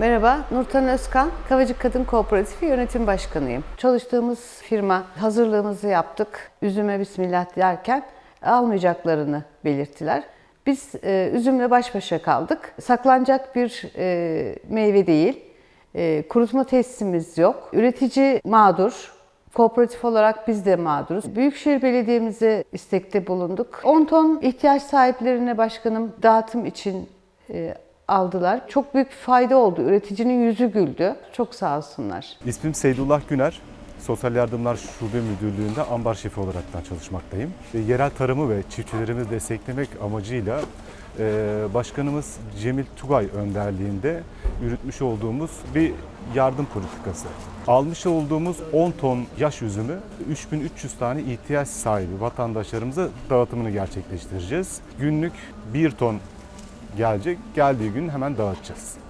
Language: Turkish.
Merhaba, Nurten Özkan, Kavacık Kadın Kooperatifi Yönetim Başkanıyım. Çalıştığımız firma hazırlığımızı yaptık. Üzüme bismillah derken almayacaklarını belirttiler. Biz e, üzümle baş başa kaldık. Saklanacak bir e, meyve değil. E, kurutma tesisimiz yok. Üretici mağdur. Kooperatif olarak biz de mağduruz. Büyükşehir Belediye'mize istekte bulunduk. 10 ton ihtiyaç sahiplerine başkanım dağıtım için e, aldılar. Çok büyük bir fayda oldu. Üreticinin yüzü güldü. Çok sağ olsunlar. İsmim Seydullah Güner. Sosyal Yardımlar Şube Müdürlüğü'nde ambar şefi olarak çalışmaktayım. Yerel tarımı ve çiftçilerimizi desteklemek amacıyla e, Başkanımız Cemil Tugay önderliğinde yürütmüş olduğumuz bir yardım politikası. Almış olduğumuz 10 ton yaş üzümü 3300 tane ihtiyaç sahibi vatandaşlarımıza dağıtımını gerçekleştireceğiz. Günlük 1 ton gelecek, geldiği gün hemen dağıtacağız.